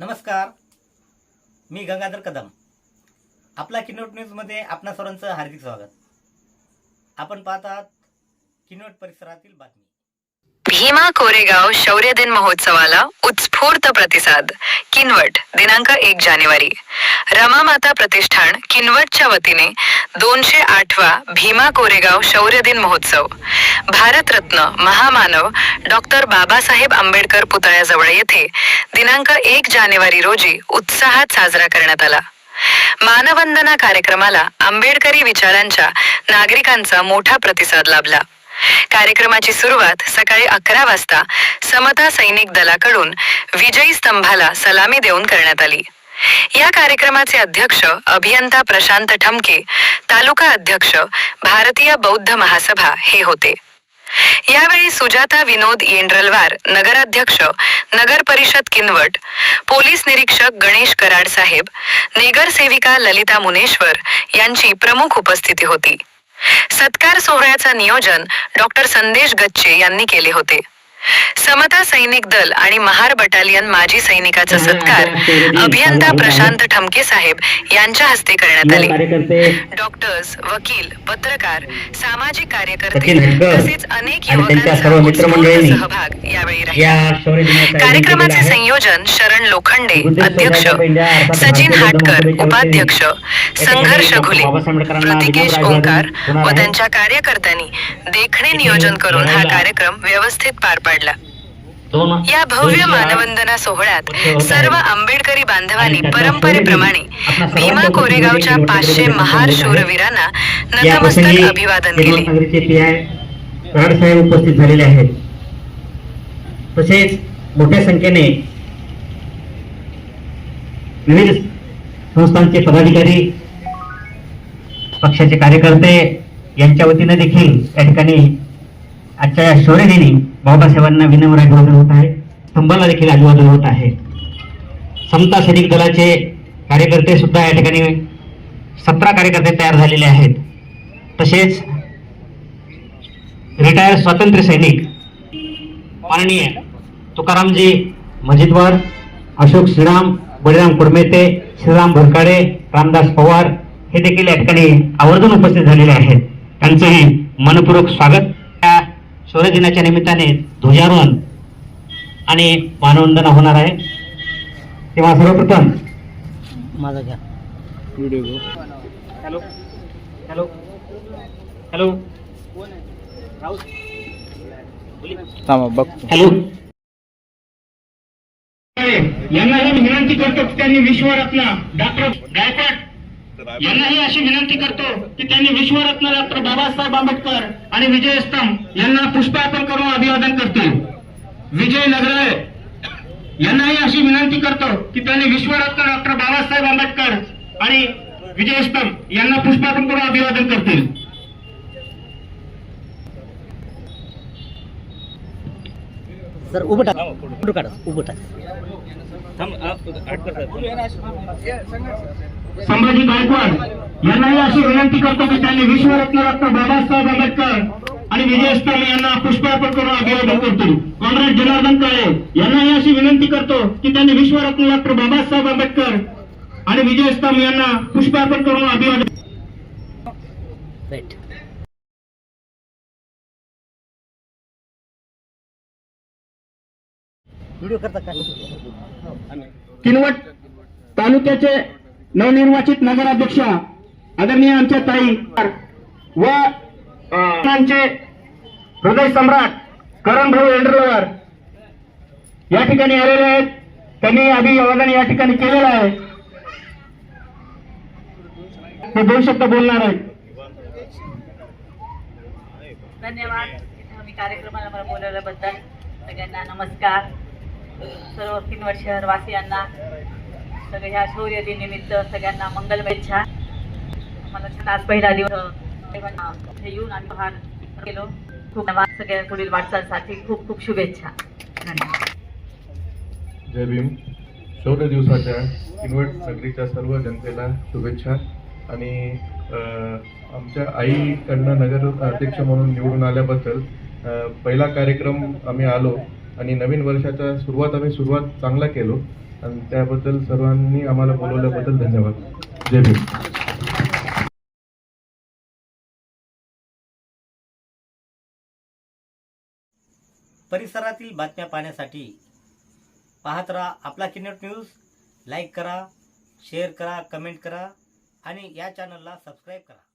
नमस्कार. मी गंगाधर कदम. आपला किनोट न्यूजमध्ये आपणा सर्वांचं हार्दिक स्वागत. आपण पाहत आहात किनोट परिसरातील बातमी. भीमा कोरेगाव शौर्य दिन महोत्सवाला उत्स्फूर्त प्रतिसाद. किनवट दिनांक एक जानेवारी. रमा माता प्रतिष्ठान किनवटच्या वतीने दोनशे आठवा भीमा कोरेगाव शौर्य दिन महोत्सव. भारतरत्न महामानव डॉक्टर बाबासाहेब आंबेडकर पुतळ्याजवळ येथे दिनांक एक जानेवारी रोजी उत्साहात साजरा करण्यात आला. मानवंदना कार्यक्रमाला आंबेडकरी विचारांच्या नागरिकांचा मोठा प्रतिसाद लाभला. कार्यक्रमाची सुरुवात सकाळी अकरा वाजता समता सैनिक दलाकडून विजयी स्तंभाला सलामी देऊन करण्यात आली. या कार्यक्रमाचे अध्यक्ष अभियंता प्रशांत ठमके तालुका अध्यक्ष भारतीय बौद्ध महासभा हे होते. यावेळी सुजाता विनोद येंड्रलवार नगराध्यक्ष नगर परिषद किनवट पोलीस निरीक्षक गणेश कराड साहेब नगरसेविका ललिता मुनेश्वर यांची प्रमुख उपस्थिती होती. सत्कार सोहळ्याचं नियोजन डॉक्टर संदेश गच्चे यांनी केले होते. समता सैनिक दल आणि महार बटालियन माजी सैनिकाचा सत्कार. अभियंता प्रशांत ठमके साहेब यांच्या हस्ते करण्यात आले. डॉक्टर्स वकील पत्रकार सामाजिक कार्यकर्ते तसेच अनेक युवकांचा सहभाग यावेळी राहिला. कार्यक्रमाचे. संयोजन शरण लोखंडे अध्यक्ष सचिन हाटकर उपाध्यक्ष संघर्ष घुले प्रतिकेश ओंकार व. त्यांच्या कार्यकर्त्यांनी देखणे नियोजन करून हा कार्यक्रम व्यवस्थित पार पाडला. दोन या भव्य मानवंदना सोहळ्यात सर्व. आंबेडकरी बांधवांनी परंपरेप्रमाणे भीमा कोरेगावच्या पाचशे महार शूरवीरांना नतमस्तक अभिवादन केले. उपस्थित झालेले आहेत. तसेच मोठ्या संख्येने विविध संस्थांचे पदाधिकारी पक्षाचे कार्यकर्ते यांच्या वतीने देखील या ठिकाणी आजच्या या शौर्यदिनी बाबासाहेबांना विनम्र अभिवादन होत आहे. स्तंभाला देखील अभिवादन होत आहे. समता सैनिक दलाचे कार्यकर्ते सुद्धा या ठिकाणी सतरा कार्यकर्ते तयार झालेले आहेत. तसेच रिटायर स्वातंत्र्य सैनिक माननीय तुकारामजी मजिदवार अशोक श्रीराम बळीराम कुडमेते श्रीराम भरकाडे रामदास पवार हे देखील या ठिकाणी आवर्जून उपस्थित झालेले आहेत. त्यांचंही मनपूर्वक स्वागत. या शौर्य दिनाच्या निमित्ताने ध्वजारोहण आणि मानवंदना होणार आहे. तेव्हा सर्वप्रथम माझा घ्या. हॅलो. हॅलो. हॅलो. हॅलो. यांनाही विनंती करतो त्यांनी विश्वरत्न डॉक्टर गायकवाड यांनाही अशी विनंती करतो की त्यांनी विश्वरत्न डॉक्टर बाबासाहेब आंबेडकर आणि विजय स्तंभ यांना पुष्पार्पण करून अभिवादन करतील विजय नगरे यांनाही अशी विनंती करतो की त्यांनी विश्वरत्न डॉक्टर बाबासाहेब आंबेडकर आणि विजय स्तंभ यांना पुष्पार्पण करून अभिवादन करतील. सर उभं टाका. उभं काढा उभं टाका. संभाजी गायकवाड यांनाही अशी विनंती करतो की त्यांनी विश्वरत्न डॉक्टर बाबासाहेब आंबेडकर आणि विजय स्तंभ यांना पुष्पार्पण करून अभिवादन करतील कॉम्रेड जनार्दन काळे यांनाही अशी विनंती करतो की त्यांनी विश्वरत्न डॉक्टर बाबासाहेब आंबेडकर आणि विजय स्तंभ यांना पुष्पार्पण करून अभिवादन व्हिडिओ करता काय? किनवट तालुक्याचे नवनिर्वाचित नगराध्यक्ष आदरणीय आमच्या ताई व आमचे हृदय सम्राट करण भाऊ एंडरलवर. या ठिकाणी आलेले आहेत. त्यांनी अभिवादन या ठिकाणी केलेलं आहे. ते दोन शब्द बोलणार आहेत. धन्यवाद. मी कार्यक्रमाला मला बोलवल्याबद्दल. सगळ्यांना नमस्कार. सर्व किनवट शहरवासियांना सगळ्या ह्या शौर्य दिनिमित्त सगळ्यांना मंगलमय इच्छा मला छान आज पहिला दिवस येऊन आम्ही बाहेर केलो. खूप धन्यवाद सगळ्या पुढील वाटचालसाठी. खूप खूप शुभेच्छा. धन्यवाद. जय भीम. शौर्य दिवसाच्या किनवट नगरीच्या सर्व जनतेला शुभेच्छा. आणि आमच्या आईकडनं नगर अध्यक्ष म्हणून निवडून आल्याबद्दल पहिला कार्यक्रम आम्ही आलो. आणि नवीन वर्षाच्या सुरुवात आम्ही सुरुवात चांगला केलो. आणि त्याबद्दल सर्वांनी आम्हाला बोलवल्याबद्दल धन्यवाद. जय भीम. परिसरातील बातम्या पाहण्यासाठी पाहत राहा आपला किनट न्यूज. लाईक करा शेअर करा कमेंट करा आणि या चॅनलला सबस्क्राईब करा.